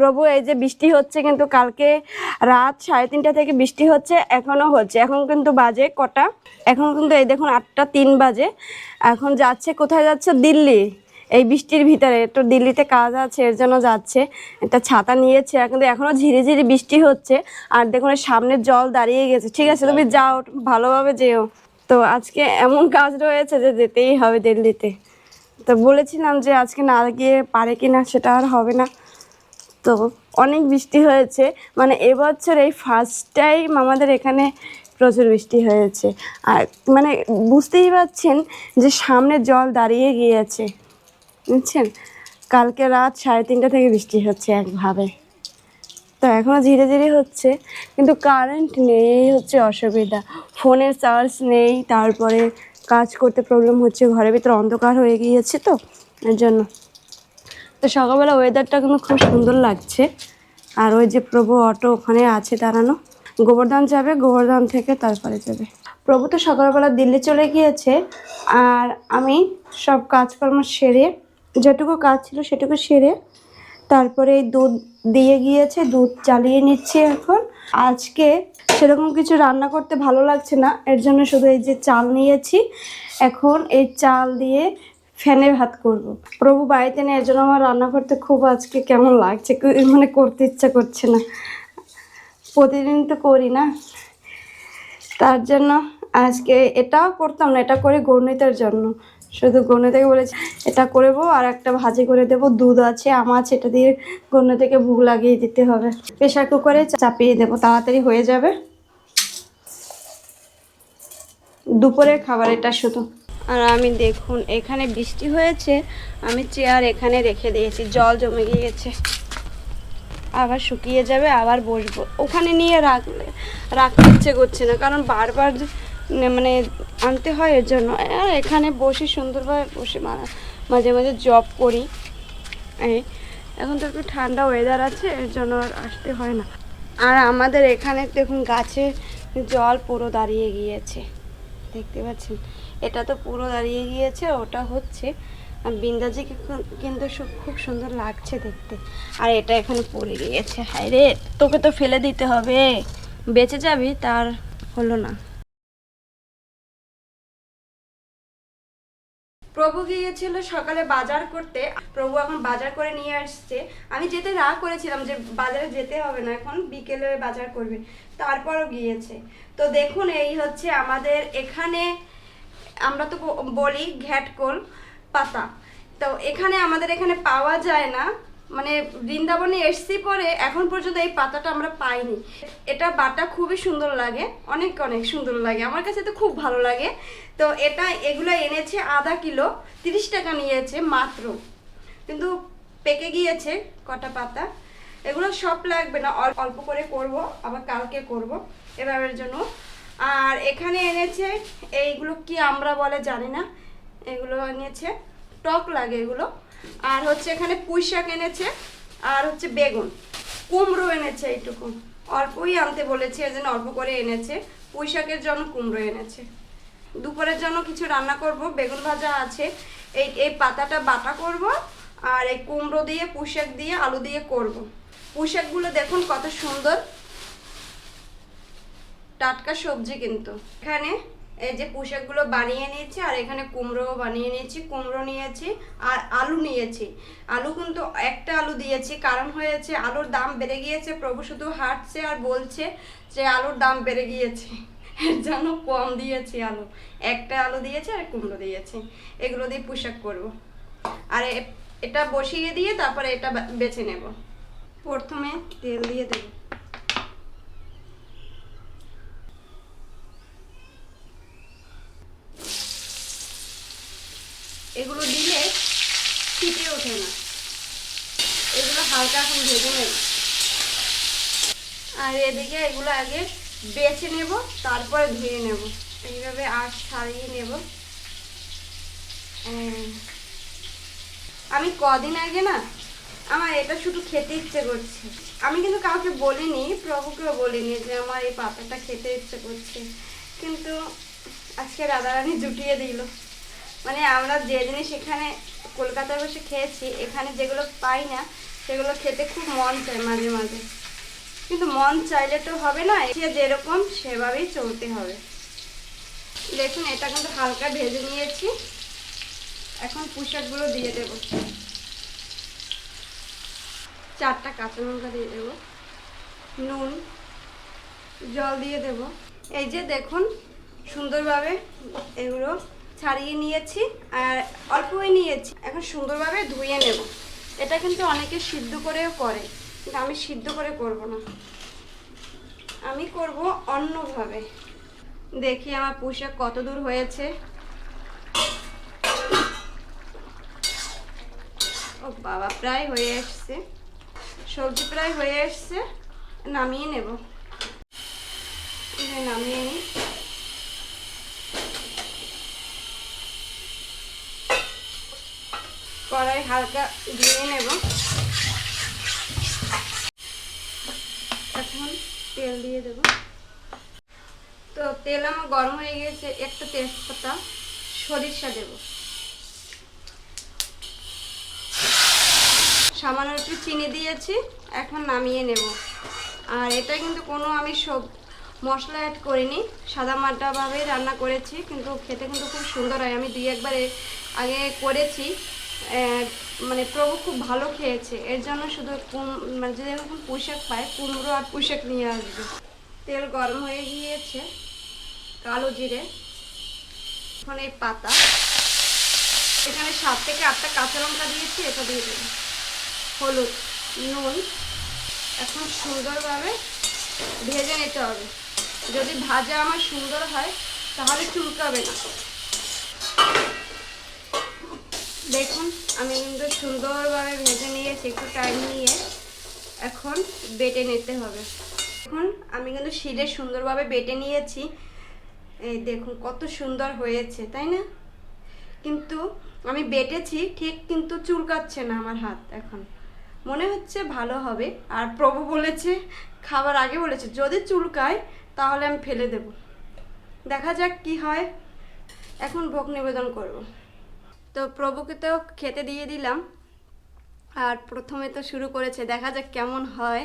প্রভু, এই যে বৃষ্টি হচ্ছে কিন্তু কালকে রাত সাড়ে তিনটা থেকে বৃষ্টি হচ্ছে এখনও হচ্ছে। এখন কিন্তু বাজে কটা? এখন কিন্তু এই দেখুন আটটা তিন বাজে। এখন যাচ্ছে, কোথায় যাচ্ছে? দিল্লি। এই বৃষ্টির ভিতরে, একটু দিল্লিতে কাজ আছে, এর জন্য যাচ্ছে। একটা ছাতা নিয়েছে কিন্তু এখনও ঝিরি ঝিরি বৃষ্টি হচ্ছে। আর দেখুন সামনে জল দাঁড়িয়ে গেছে। ঠিক আছে, তুমি যাও, ভালোভাবে যেও। তো আজকে এমন কাজ রয়েছে যে যেতেই হবে দিল্লিতে। তো বলেছিলাম যে আজকে না গিয়ে পারে কি না সেটা আর হবে না। তো অনেক বৃষ্টি হয়েছে। মানে এবছর এই ফার্স্ট টাইম আমাদের এখানে প্রচুর বৃষ্টি হয়েছে। আর মানে বুঝতেই পারছেন যে সামনে জল দাঁড়িয়ে গিয়েছে। বুঝছেন? কালকে রাত সাড়ে তিনটা থেকে বৃষ্টি হচ্ছে একভাবে। তো এখনও ধীরে ধীরে হচ্ছে। কিন্তু কারেন্ট নেই, হচ্ছে অসুবিধা। ফোনের চার্জ নেই, তারপরে কাজ করতে প্রবলেম হচ্ছে, ঘরের ভিতরে অন্ধকার হয়ে গিয়েছে তো, এর জন্য। তো সকালবেলা ওয়েদারটা কিন্তু খুব সুন্দর লাগছে। আর ওই যে প্রভু অটো ওখানে আছে দাঁড়ানো। গোবর্ধন যাবে, গোবর্ধন থেকে তারপরে যাবে। প্রভু তো সকালবেলা দিল্লি চলে গিয়েছে। আর আমি সব কাজকর্ম সেরে, যেটুকু কাজ ছিল সেটুকু সেরে তারপরে এই দুধ দিয়ে গিয়েছে, দুধ চালিয়ে নিচ্ছি এখন। আজকে সেরকম কিছু রান্না করতে ভালো লাগছে না, এর জন্য শুধু এই যে চাল নিয়েছি। এখন এই চাল দিয়ে ফ্যানে ভাত করব। প্রভু বাড়িতে নেই জন্য আমার রান্না করতে খুব আজকে কেমন লাগছে মানে করতে ইচ্ছা করছে না। প্রতিদিন তো করি না। তার জন্য আজকে এটাও করতাম না, এটা করি গণিতের জন্য। শুধু গণিতকে বলেছি, এটা করব আর একটা ভাজি করে দেবো, দুধ আছে, আম আছে, এটা দিয়ে গণিতকে ভুগ লাগিয়ে দিতে হবে। প্রেশার কুকারে চাপিয়ে দেবো, তাড়াতাড়ি হয়ে যাবে। দুপুরের খাবার, এটা শুধু। আর আমি দেখুন, এখানে বৃষ্টি হয়েছে, আমি চেয়ার এখানে রেখে দিয়েছি, জল জমে গিয়েছে। আবার শুকিয়ে যাবে, আবার বসবো। ওখানে নিয়ে রাখলে, রাখতে ইচ্ছে করছে না, কারণ বারবার মানে আনতে হয় এর জন্য। আর এখানে বসে সুন্দরভাবে বসে মাঝে মাঝে জব করি। এই, এখন তো একটু ঠান্ডা ওয়েদার আছে, এর জন্য আর আসতে হয় না। আর আমাদের এখানে দেখুন, গাছে জল পুরো দাঁড়িয়ে গিয়েছে। দেখতে পাচ্ছেন? এটা তো পুরো দাঁড়িয়ে গিয়েছে, ওটা হচ্ছে। বিন্দাজিকে কিন্তু খুব সুন্দর লাগছে দেখতে। আর এটা এখানে পড়ে গিয়েছে। হায় রে, তোকে তো ফেলে দিতে হবে। বেঁচে যাবি, তার হলো না। প্রভু গিয়েছিল সকালে বাজার করতে। প্রভু এখন বাজার করে নিয়ে আসছে। আমি যেতে না করেছিলাম যে বাজারে যেতে হবে না, এখন বিকেলে বাজার করবে। তারপরও গিয়েছে। তো দেখুন, এই হচ্ছে আমাদের এখানে আমরা তো বলি ঘ্যাটকোল পাতা। তো এখানে আমাদের এখানে পাওয়া যায় না। মানে বৃন্দাবনে এসছি পরে এখন পর্যন্ত এই পাতাটা আমরা পাইনি। এটা বাটা খুবই সুন্দর লাগে, অনেক অনেক সুন্দর লাগে। আমার কাছে তো খুব ভালো লাগে। তো এটা, এগুলো এনেছে আধা কিলো, তিরিশ টাকা নিয়েছে মাত্র। কিন্তু পেকে গিয়েছে কটা পাতা। এগুলো সব লাগবে না, অল- অল্প করে করব, আবার কালকে করব। এভাবের জন্য আর এখানে এনেছে, এইগুলো কি আমরা বলে জানি না, এগুলো এনেছে, টক লাগে এগুলো। আর হচ্ছে এখানে পুঁই শাক এনেছে, আর হচ্ছে বেগুন, কুমড়ো এনেছে এইটুকু। অল্পই আনতে বলেছে এর জন্য অল্প করে এনেছে। পুঁই শাকের জন্য কুমড়ো এনেছে। দুপুরের জন্য কিছু রান্না করব, বেগুন ভাজা আছে। এই এই পাতাটা বাটা করব, আর এই কুমড়ো দিয়ে পুঁশাক দিয়ে, আলু দিয়ে করব। পুঁশাকগুলো দেখুন কত সুন্দর। টাটকা সবজি কিন্তু। এখানে এই যে পোশাকগুলো বানিয়ে নিয়েছি, আর এখানে কুমড়োও বানিয়ে নিয়েছি, কুমড়ো নিয়েছি, আর আলু নিয়েছি। আলু কিন্তু একটা আলু দিয়েছি, কারণ হয়েছে আলুর দাম বেড়ে গিয়েছে, প্রভু শুধু হাঁটছে আর বলছে যে আলুর দাম বেড়ে গিয়েছে। এর কম দিয়েছি আলু। একটা আলু দিয়েছি আর কুমড়ো দিয়েছি। এগুলো দিয়ে পোশাক করব। আর এটা বসিয়ে দিয়ে তারপরে এটা বেছে নেব। প্রথমে তেল দিয়ে দেবো এগুলো দিলে ফিটে ওঠে না এগুলো হালকা এখন ভেজে নেব আর এদিকে এগুলো আগে বেছে নেব, তারপরে ধুয়ে নেব। এইভাবে আঁশ ছাড়িয়ে নেব। আমি কদিন আগে না, আমার এটা শুধু খেতে ইচ্ছে করছে। আমি কিন্তু কাউকে বলিনি, প্রভুকেও বলিনি যে আমার এই পাতাটা খেতে ইচ্ছে করছে। কিন্তু আজকে রাধারানী জুটিয়ে দিল। মানে আমরা যে জিনিস এখানে কলকাতায় বসে খেয়েছি, এখানে যেগুলো পাই না, সেগুলো খেতে খুব মন চায় মাঝে মাঝে। মন চাইলে তো হবে না সে যেরকম সেভাবেই চলতে হবে। দেখুন, এটা কিন্তু হালকা ভেজে নিয়েছি। এখন পোশাকগুলো দিয়ে দেব। চারটা কাঁচা লঙ্কা দিয়ে দেব। নুন, জল দিয়ে দেব। এই যে দেখুন, সুন্দরভাবে এগুলো ছাড়িয়ে নিয়েছি আর অল্পই নিয়েছি। এখন সুন্দরভাবে ধুয়ে নেব। এটা কিন্তু অনেকে সিদ্ধ করেও করে, কিন্তু আমি সিদ্ধ করে করব না। আমি করব অন্যভাবে। দেখি আমার পোশাক কত দূর হয়েছে। ও বাবা, প্রায় হয়ে এসছে। সবজি প্রায় হয়ে এসছে। নামিয়ে নেব। নামিয়ে নিই। কড়াই হালকা দিয়ে নেব। এখন তেল দিয়ে দেব। তো তেল আমার গরম হয়ে গেছে, একটা তেজপাতা, সরিষা দেব। সামান্য একটু চিনি দিয়েছি, এখন নামিয়ে নেব। আর এটা কিন্তু কোনো আমি সব, মশলা অ্যাড করিনি। সাদা মাটাভাবেই রান্না করেছি, কিন্তু খেতে কিন্তু খুব সুন্দর হয়। আমি দুই একবার আগে করেছি মানে প্রভু খুব ভালো খেয়েছে। এর জন্য শুধু মানে যদি এখন পোশাক পায়, কুমড়ো আর পোশাক নিয়ে আসবে। তেল গরম হয়ে গিয়েছে, কালো জিরে, এখন এই পাতা। এখানে সাত থেকে আটটা কাঁচা লঙ্কা দিয়েছি, এটা দিয়ে দেবো। হলুদ, নুন। এখন সুন্দরভাবে ভেজে নিতে হবে। যদি ভাজা আমার সুন্দর হয়, তাহলে চুলকাবে না। দেখুন, আমি কিন্তু সুন্দরভাবে ভেজে নিয়েছি, একটু টাইম নিয়ে। এখন বেটে নিতে হবে। এখন আমি কিন্তু শিলে সুন্দরভাবে বেটে নিয়েছি। এই দেখুন, কত সুন্দর হয়েছে, তাই না? কিন্তু আমি বেটেছি, ঠিক কিন্তু চুলকাচ্ছে না আমার হাত এখন। মনে হচ্ছে ভালো হবে। আর প্রভু বলেছে, খাবার আগে বলেছে, যদি চুলকায় তাহলে আমি ফেলে দেব। দেখা যাক কি হয়। এখন ভোগ নিবেদন করব। তো প্রভুকে তো খেতে দিয়ে দিলাম। আর প্রথমে তো শুরু করেছে দেখা যাক কেমন হয়।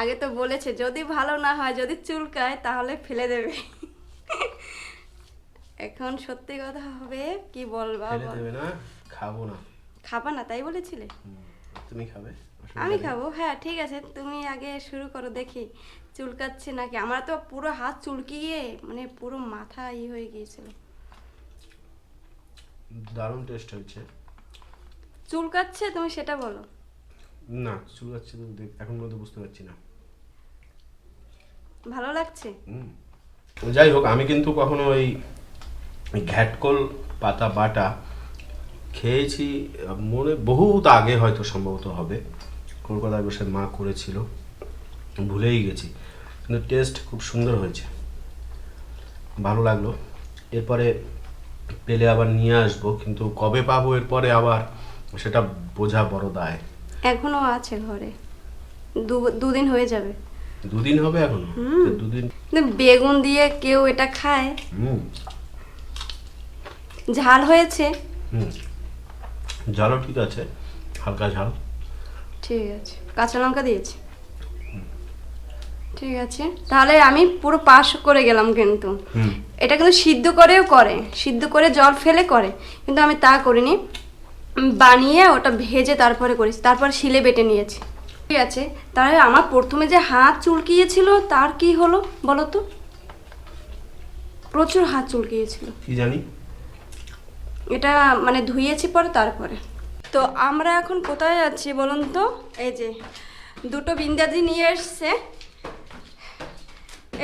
আগে তো বলেছে যদি ভালো না হয় যদি চুলকায় তাহলে ফেলে দেবে। এখন সত্যি কথা হবে কি বলবা ফেলে বল। দেবে না খাব না। খাবা না তাই বলেছিলে? তুমি খাবে? আমি খাব হ্যাঁ ঠিক আছে তুমি আগে শুরু করো দেখি চুলকাচ্ছে নাকি। আমার তো পুরো হাত চুলকিয়ে মানে পুরো মাথা ই হয়ে গিয়েছিল। দারুণ টেস্ট হয়েছে। চুলকাচ্ছে তুমি সেটা বলো। না চুল যাচ্ছে তো দেখ- এখন পর্যন্ত বুঝতে পারছি না। ভালো লাগছে। যাই হোক আমি কিন্তু কখনো ওই ওই ঘ্যাটকল পাতা বাটা খেয়েছি মনে বহুত আগে হয়তো সম্ভবত হবে। কলকাতায় বসে মা করেছিল ভুলেই গেছি। কিন্তু টেস্ট খুব সুন্দর হয়েছে। ভালো লাগল। এরপরে পেলে আবার নিয়ে আসব কিন্তু কবে পাবো এরপরে আবার সেটা বোঝা বড় দায়। এখনও আছে ঘরে। দু- দুদিন হয়ে যাবে। দুদিন হবে এখন? দুদিন বেগুন দিয়ে কেউ এটা খায়। হুম। ঝাল হয়েছে। ঝালও ঠিক আছে হালকা ঝাল। ঠিক আছে। কাঁচা লঙ্কা দিয়েছি। ঠিক আছে? তাহলে আমি পুরো পাস করে গেলাম কিন্তু। এটা কিন্তু সিদ্ধ করেও করে সিদ্ধ করে জল ফেলে করে কিন্তু আমি তা করিনি। বানিয়ে ওটা ভেজে তারপরে করেছি তারপর শিলে বেটে নিয়েছি। ঠিক আছে? তাহলে আমার প্রথমে যে হাত চুলকিয়েছিল তার কি হলো বলো তো? প্রচুর হাত চুলকিয়েছিল। কি জানি? এটা মানে ধুইয়েছি পরে তারপরে। তো আমরা এখন কোথায় যাচ্ছি বলুন তো? এই যে দুটো বিন্দাজি নিয়ে এসছে।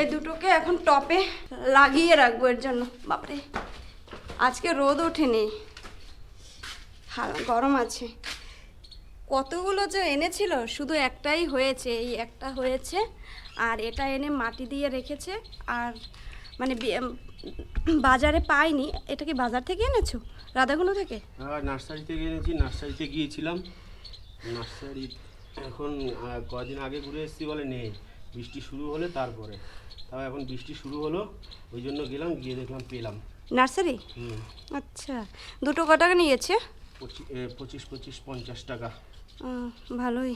এই দুটোকে এখন টপে লাগিয়ে রাখব এর জন্য। বাপরে, আজকে রোদ ওঠেনি। গরম আছে। কতগুলো যে এনেছিল, শুধু একটাই হয়েছে, এই একটা হয়েছে, আর এটা এনে মাটি দিয়ে রেখেছে, আর মানে বাজারে পাইনি। এটা কি বাজার থেকে এনেছো? রাধাগুলো থেকে? নার্সারি থেকে এনেছি। নার্সারিতে গিয়েছিলাম। নার্সারি এখন কদিন আগে ঘুরে এসেছি বলে নেই। বৃষ্টি শুরু হলে তারপরে। তাও এখন বৃষ্টি শুরু হলো ওই জন্য গেলাম গিয়ে দেখলাম পেলাম। নার্সারি? আচ্ছা। দুটো ক টাকা নিয়েছে? পঁচি- পঁচিশ পঁচিশ পঞ্চাশ টাকা। ভালোই।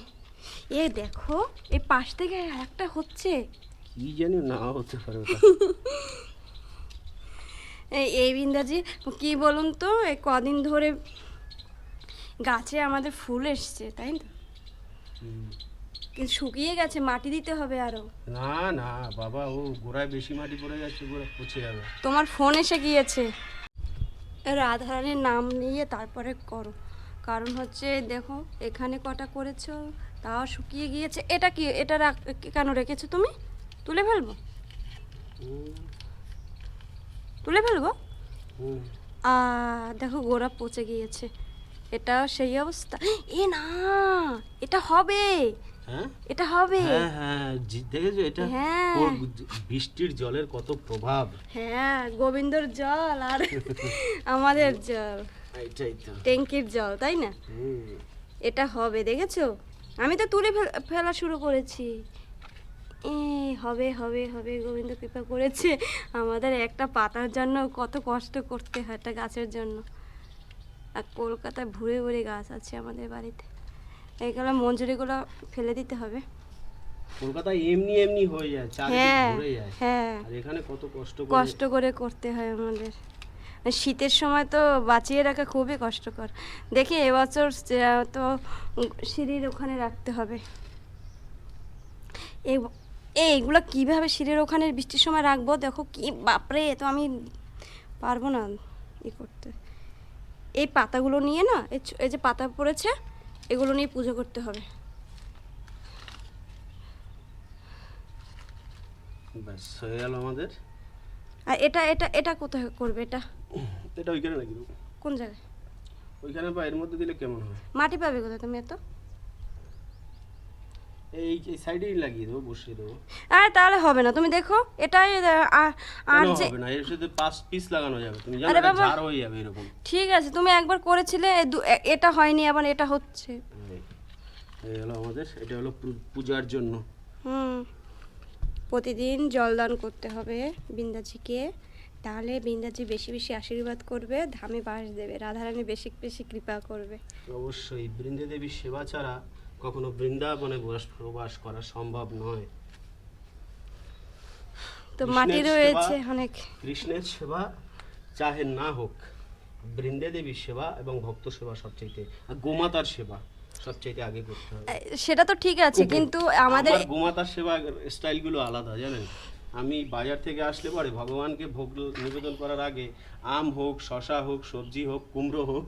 এ দেখো এই পাশ থেকে একটা হচ্ছে। কি জানি না হতে পারে এই বিন্দাজি কি বলুন তো এই কদিন ধরে গাছে আমাদের ফুল এসছে তাই হুম। কিন্তু শুকিয়ে গেছে মাটি দিতে হবে আরও। না না বাবা ও গোড়ায় বেশি মাটি পড়ে যাচ্ছে গোড়া পচে যাবে। তোমার ফোন এসে গিয়েছে। রাধারানীর নাম নিয়ে তারপরে করো। কারণ হচ্ছে দেখো এখানে কটা করেছ তাও শুকিয়ে গিয়েছে। এটা কি এটা কেন রেখেছো তুমি? তুলে ফেলব? তুলে ফেলব? দেখো গোড়া পচে গিয়েছে। এটা সেই অবস্থা। এ না এটা হবে। এটা হবে। হ্যাঁ হ্যাঁ দেখেছ এটা? হ্যাঁ। ওর বৃষ্টির জলের কত প্রভাব। হ্যাঁ গোবিন্দর জল আর আমাদের জল। এইটাই তো। ট্যাঙ্কির জল তাই না? এটা হবে দেখেছ? আমি তো তুলে ফেল- ফেলা শুরু করেছি। এ হবে হবে হবে গোবিন্দ কৃপা করেছে আমাদের একটা পাতার জন্য। কত কষ্ট করতে হয় একটা গাছের জন্য। আর কলকাতায় ভুরে ভুরে গাছ আছে আমাদের বাড়িতে। এইগুলো মঞ্জুরিগুলো ফেলে দিতে হবে। কলকাতায় এমনি এমনি হয়ে যায় চারিদিক হ্যাঁ যায়। হ্যাঁ। আর এখানে কত কষ্ট করে কষ্ট করে করতে হয় আমাদের। শীতের সময় তো বাঁচিয়ে রাখা খুবই কষ্টকর। দেখি এবছর তো সিঁড়ির ওখানে রাখতে হবে। এই- এই এগুলো কীভাবে সিঁড়ির ওখানে বৃষ্টির সময় রাখব? দেখো কি বাপরে তো আমি পারব না ই করতে। এই পাতাগুলো নিয়ে না এই যে পাতা পড়েছে এগুলো নিয়ে পুজো করতে হবে। ব্যাস হয়ে গেল আমাদের। আর এটা এটা এটা কোথায় করবে এটা? এটা ওইখানে লাগিয়ে কোন জায়গায়? ওইখানে বা এর মধ্যে দিলে কেমন হবে মাটি পাবে কোথায় তুমি এত? এই এই সাইডেই লাগিয়ে দেবো বসিয়ে দেবো। আরে তাহলে হবে না। তুমি দেখো এটাই আর যে হবে না? এর সাথে পাঁচ পিস লাগানো যাবে। তুমি জানো এটা ঝাড় হয়ে যাবে এরকম। ঠিক আছে তুমি একবার করেছিলে এটা হয়নি আবার এটা হচ্ছে। এই, হলো আমাদের এটা হলো পূজার জন্য। হুম। প্রতিদিন জলদান করতে হবে বিন্দাজিকে। তাহলে বিন্দাজি বেশি বেশি আশীর্বাদ করবে ধামে বাস দেবে রাধারানী বেশি বেশি কৃপা করবে। অবশ্যই বৃন্দে দেবীর সেবা ছাড়া কখনো বৃন্দাবনে বসবাস করা সম্ভব নয়। তো কৃষ্ণের মাটি সেবা- রয়েছে অনেক। কৃষ্ণের সেবা চাহে না হোক বৃন্দে দেবীর সেবা এবং ভক্ত সেবা সবচেয়ে আর গোমাতার সেবা সবচেয়ে আগে করতে হবে। সেটা তো ঠিক আছে কিন্তু আমাদের গোমাতার সেবা স্টাইলগুলো আলাদা জানেন? আমি বাজার থেকে আসলে পরে ভগবানকে ভোগ নিবেদন করার আগে আম হোক শশা হোক সবজি হোক কুমড়ো হোক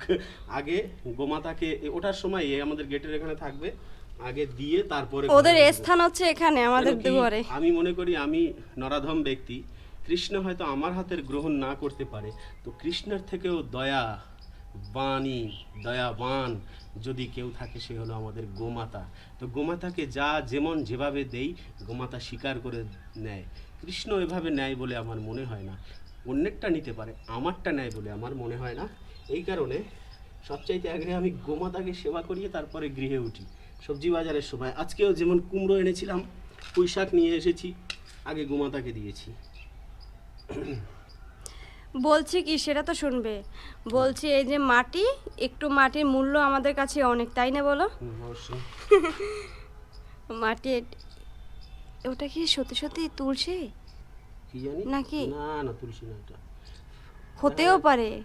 আগে গোমাতাকে ওঠার সময় এ আমাদের গেটের এখানে থাকবে। আগে দিয়ে তারপরে ওদের স্থান হচ্ছে এখানে আমাদের দুয়ারে। আমি মনে করি আমি নরাধম ব্যক্তি কৃষ্ণ হয়তো আমার হাতের গ্রহণ না করতে পারে তো কৃষ্ণের থেকেও দয়া বাণী, দয়াবান। যদি কেউ থাকে, সে হলো আমাদের গোমাতা। তো গোমাতাকে যা যেমন যেভাবে দেই, গোমাতা স্বীকার করে নেয়। কৃষ্ণ এভাবে নেয় বলে আমার মনে হয় না। অন্যেরটা নিতে পারে, আমারটা নেয় বলে আমার মনে হয় না। এই কারণে সবচাইতে আগে আমি গোমাতাকে সেবা করিয়ে তারপরে গৃহে উঠি। সবজি বাজারের সময় আজকেও যেমন কুমড়ো এনেছিলাম পুঁই শাক নিয়ে এসেছি, আগে গোমাতাকে দিয়েছি। বলছি কি সেটা তো শুনবে। বলছি এই যে মাটি একটু মাটির মূল্য আমাদের কাছে অনেক তাই না বলো? মাটি ওটা কি সত্যি সত্যি তুলসী? নাকি? না না তুলসী না এটা হতেও পারে।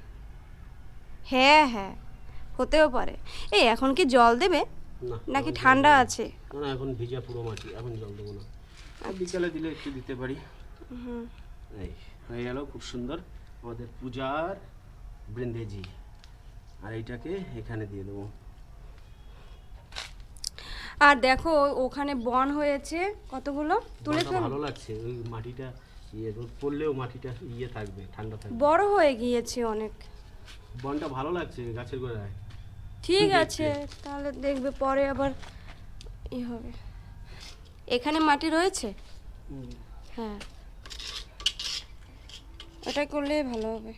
হ্যাঁ হ্যাঁ হতেও পারে। এই এখন কি জল দেবে? নাকি ঠান্ডা আছে? না। এখন ভিজা পুরো মাটি এখন জল দেবো না। বিকালে দিলে একটু দিতে পারি। হুম। এই হয়ে গেল খুব সুন্দর। আমাদের পূজার বৃন্দেজি। আর এইটাকে এখানে দিয়ে দেবো। আর দেখো ওখানে বন হয়েছে। কতগুলো? তুলে ভালো লাগছে। ওই মাটিটা ইয়ে রোদ পড়লেও মাটিটা ইয়ে থাকবে ঠান্ডা থাকবে। বড় হয়ে গিয়েছে অনেক। বনটা ভালো লাগছে গাছের গোড়ায়। ঠিক আছে তাহলে দেখবে পরে আবার ই হবে। এখানে মাটি রয়েছে? হ্যাঁ। ওটা করলেই ভালো হবে।